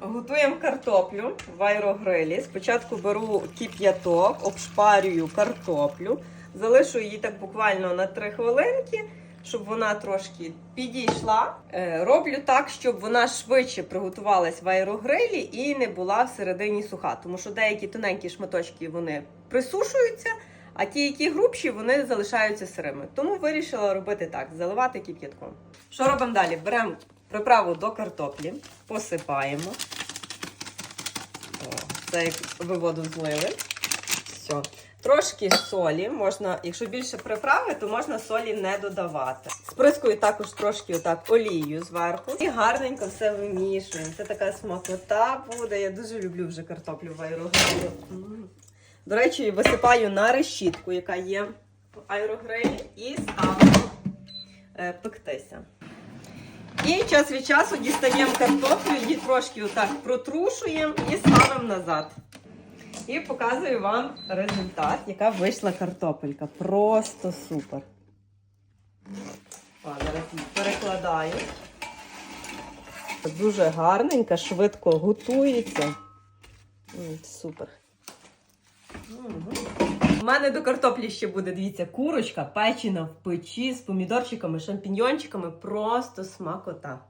Готуємо картоплю в аерогрилі. Спочатку беру кип'яток, обшпарюю картоплю, залишу її так буквально на 3 хвилинки, щоб вона трошки підійшла. Е, Роблю так, щоб вона швидше приготувалась в аерогрилі і не була всередині суха, тому що деякі тоненькі шматочки вони присушуються. А ті, які грубші, вони залишаються сирими. Тому вирішила робити так: заливати кип'ятком. Що робимо далі? Беремо приправу до картоплі, посипаємо. О, це як ви воду злили. Все. Трошки солі. Можна, якщо більше приправи, то можна солі не додавати. Сприскую також трошки отак олією зверху. І гарненько все вимішуємо. Це така смакота буде. Я дуже люблю вже картоплю в аерогрилі. До речі, висипаю на решітку, яка є в аерогрилі, і ставимо е, пектися. І час від часу дістаємо картоплю, її трошки отак протрушуємо і ставимо назад. І показую вам результат, яка вийшла картопелька. Просто супер. О, зараз перекладаю. Дуже гарненька, швидко готується. М, Супер. У мене до картоплі ще буде, дивіться, курочка печена в печі з помідорчиками, шампіньйончиками. Просто смакота.